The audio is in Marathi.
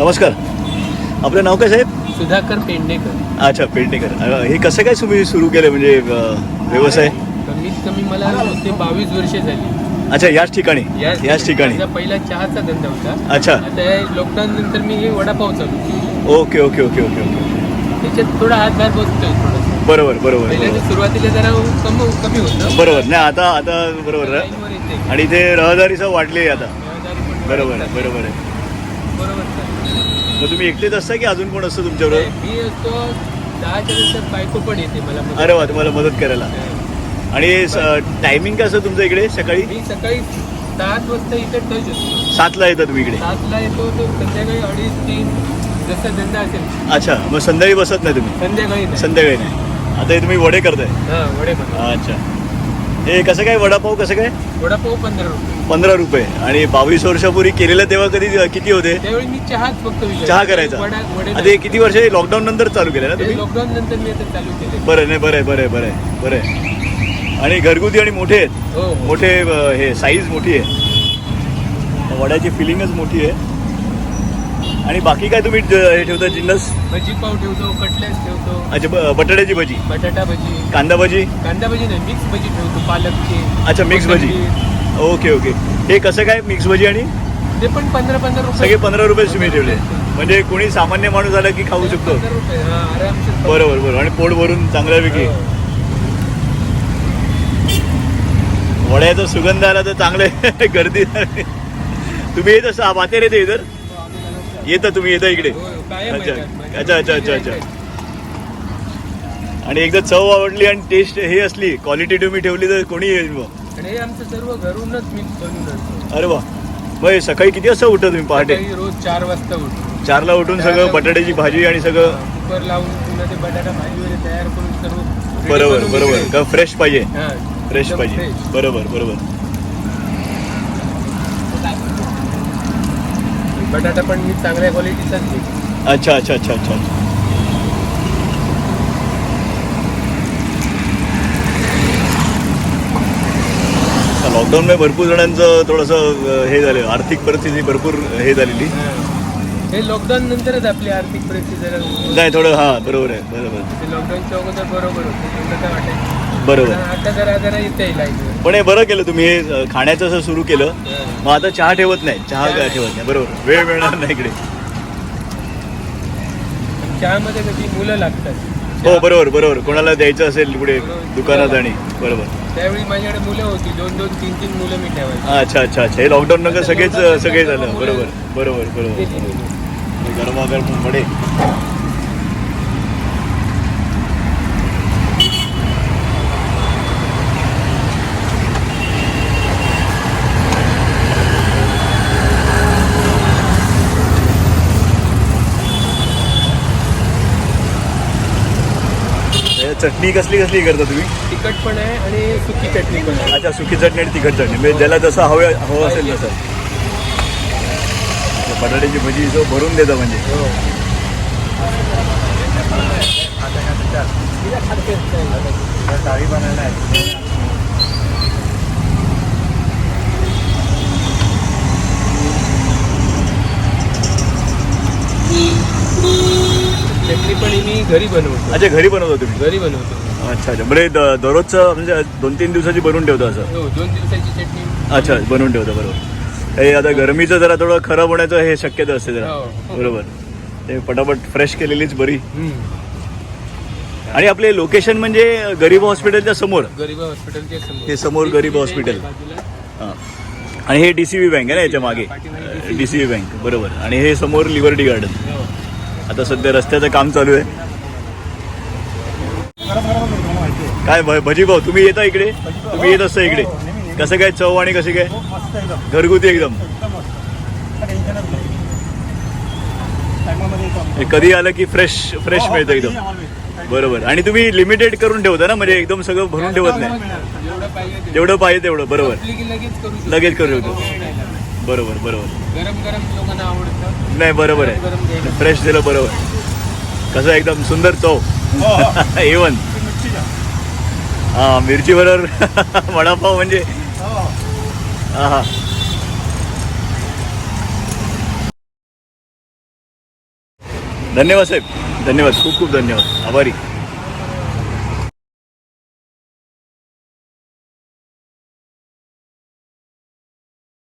नमस्कार. आपलं नाव काय साहेब? सुधाकर पेंडेकर. अच्छा पेंटेकर अ, हे कसं काय तुम्ही सुरू केलं म्हणजे अ, व्यवसाय? कमीत कमी मला ते बावीस वर्ष झाली. अच्छा याच ठिकाणी. याच ठिकाणी. माझा पहिला चहाचा धंदा होता. अच्छा. आता लॉकडाऊन नंतर मी हे वडापाव चालू केली. Okay okay okay okay okay. त्याच्यात थोडा हातभार बसतोय बरोबर बरोबर पहिल्यांदा बरोबर. सुरुवातीला जरा कम कमी होतं. बरोबर. नाही आता आता बरोबर. आहे. लाईनवर येते आणि इथे रहदारीचं वाढली आता. रहदारी पण बरोबर आहे बरोबर आहे. बरोबर. मग तुम्ही एकटेच असता की अजून कोण असतं तुमच्याबरोबर? मी असतो दहाच्या नंतर बायको पण येते मला मदत अरे वा तुम्हाला मदत करायला. करायला. आणि टायमिंग कसं तुमचं इकडे सकाळी? मी सकाळी सात वाजता इथे टच असतो सातला येतं तुम्ही इकडे? सातला येतो तो संध्याकाळी अडीच तीन जसा धंदा असेल. अच्छा मग संध्याकाळी बसत नाही तुम्ही? संध्याकाळी नाही. संध्याकाळी नाही. आता हे तुम्ही वडे करताय. हा वडे बनव अच्छा. हे कसं काय वडापाव कसं काय? वडापाव पंधरा रुपये. पंधरा रुपये. आणि बावीस वर्षापूर्वी केलेलं तेव्हा कधी किती होते? त्यावेळी मी चहाच फक्त. चहा करायचा. वडा वडे आता हे किती वर्ष लॉकडाऊन नंतर चालू केलं ना तुम्ही? लॉकडाऊन नंतर मी आता चालू केले बरं नाही बरं आहे बरं आहे बरं आहे बरं. आहे आणि घरगुती आणि मोठे आहेत? हो हो. मोठे अ, हे साईज मोठी आहे. वड्याची फिलिंगच मोठी आहे. आणि बाकी काय तुम्ही हे ठेवता जिन्नस? भजी पाव ठेवतो कटलेस ठेवतो. अच्छा बटाट्याची भजी. बटाटा भजी. कांदा भजी? कांदा भजी नाही मिक्स भजी ठेवतो पालकची. अच्छा मिक्स भजी. Okay okay. हे कसं काय मिक्स भजी आणि? ते पण पंधरा पंधरा रुपये. सगळे पंधरा रुपये तुम्ही ठेवले. म्हणजे कोणी सामान्य माणूस आला की खाऊ शकतो. बरोबर बरोबर. आणि पोट भरून चांगल्यापैकी. हो. वड्याचा सुगंध आला तर चांगलं. गर्दी. तुम्ही येत असता मातेर येते इधर. येतं तुम्ही येता इकडे. अच्छा येतात. अच्छा अच्छा अच्छा अच्छा. आणि एकदा चव आवडली आणि टेस्ट हे असली क्वालिटी तुम्ही ठेवली तर कोणी येईल मग आणि हे आमचं सर्व घरूनच मिक्स बनवून आणतो. अरे वा. मग हे सकाळी किती वाजता उठता तुम्ही पहाटे? सकाळी रोज चार वाजता उठतो. चारला उठून सगळं बटाट्याची भाजी आणि सगळं कुकर लावून पुन्हा ते बटाटा भाजी वगैरे तयार करून सर्व ready बरोबर बनवून बरोबर. इकडे. का फ्रेश पाहिजे? हा, फ्रेश एकदम पाहिजे. fresh. बरोबर बरोबर. बटाटा पण मी चांगल्या क्वालिटीचाच घेतो अच्छा अच्छा अच्छा अच्छा. लॉकडाऊनमुळे भरपूर जणांचं थोडंसं हे झालं आर्थिक परिस्थिती भरपूर हे झालेली. हे. लॉकडाऊन नंतरच आपली आर्थिक परिस्थिती जरा नाही थोडं हां बरोबर आहे बरोबर. ते लॉकडाऊनच्या अगोदर बरोबर होते तेवढं काय वाटायचं. बरोबर. पण आता जरा जरा येते पण हे बरं केलं तुम्ही हे अं, खाण्याचं असं सुरू केलं. मग आता चहा ठेवत नाही. चहा काय ठेवत नाही. बरोबर. वेळ मिळणार नाही इकडे. चहामध्ये कधी मुलं लागतात. हो बरोबर बरोबर. कोणाला द्यायचं असेल पुढे दुकानात आणि बरोबर. त्यावेळी माझ्याकडे मुलं होती. दोन दोन तीन तीन मुलं मी ठेवायची. अच्छा अच्छा अच्छा. हे लॉकडाऊन नंतर सगळेच सगळे झालं. बरोबर बरोबर बरोबर गरमागरम वडे चटणी कसली कसली करता तुम्ही? तिखट पण आहे आणि सुकी चटणी पण आहे. अच्छा सुकी चटणी आणि तिखट चटणी. म्हणजे ज्याला जसं हवं हवं असेल तसं. बटाट्याची भजी जो भरून देता म्हणजे. हो. डाळी बनायला आहे. चटणी पण ही मी घरी बनवतो. अच्छा घरी बनवता तुम्ही? घरी बनवतो. अच्छा अच्छा. म्हणजे द- दररोजचं म्हणजे दोन तीन दिवसाची बनवून ठेवता असं? हो दोन दिवसाची चटणी. अच्छा बनवून ठेवता बरोबर. हे आता गरमीचं जरा थोडं खराब होण्याचं हे शक्यता असते जरा. हो. बरोबर. ते पटापट फ्रेश केलेलीच बरी. हम्म. आणि आपले लोकेशन म्हणजे गरीब हॉस्पिटलच्या समोर? गरीबा हॉस्पिटलच्या समोर. हे समोर गरीब हॉस्पिटल. बाजूला. हां. आणि हे डी सी बी बँक आहे ना याच्या मागे? पाठीमागे. डी सी बी बँक बरोबर. आणि हे समोर लिबर्टी गार्डन हो. आता सध्या रस्त्याचं काम चालू आहे. काय भ- भजी भाऊ तुम्ही येता इकडे? तुम्ही येत असता इकडे. कसं काय चव आणि कशी काय? घरगुती एकदम. कधी आलं की फ्रेश फ्रेश मिळतं एकदम. बरोबर. आणि तुम्ही लिमिटेड करून ठेवता ना म्हणजे एकदम सगळं भरून ठेवत नाही. जेवढं पाहिजे तेवढं. बरोबर. लगेच करू शकतो. बरोबर बरोबर. गरम गरम लोकांना आवडतं. नाही बरोबर गरम आहे. फ्रेश दिलं बरोबर. कसं एकदम सुंदर चव. एवन हा. मिरची बरोबर. वडापाव म्हणजे. हा हा. धन्यवाद साहेब. धन्यवाद. खूप खूप धन्यवाद. आभारी.